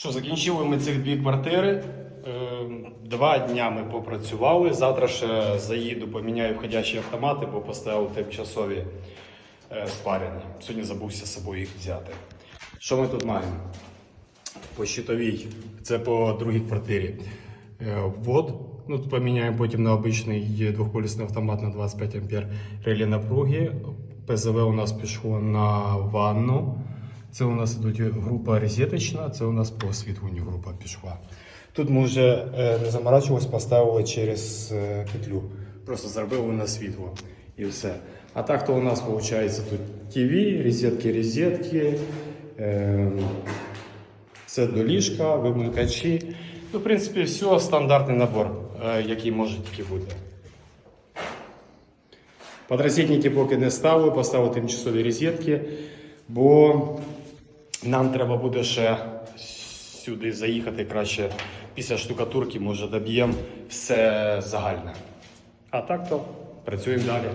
Що, закінчили ми цих дві квартири. Е, Два дня ми попрацювали. Завтра ще заїду, поміняю входящі автомати, бо поставив тимчасові е, спарені. Сьогодні забувся з собою їх взяти. Що ми тут маємо? По щитовій. Це по другій квартирі. Е, Ввод. Ну, поміняємо потім на обичний двохполісний автомат на 25 ампер релі напруги. ПЗВ у нас пішло на ванну. Це у нас ідуть група розеточна, це у нас по освітленню група пішла. Тут ми вже е, не заморачувалися, поставили через е, петлю. Просто зробили на світло і все. А так то у нас виходить тут ТВ, розетки, розетки. Це до ліжка, вимикачі. Ну, в принципі, все стандартний набор, е, який може тільки бути. Подрозетники поки не ставив, поставив тимчасові розетки, бо нам треба буде ще сюди заїхати краще після штукатурки, може доб'ємо все загальне. А так то працюємо далі.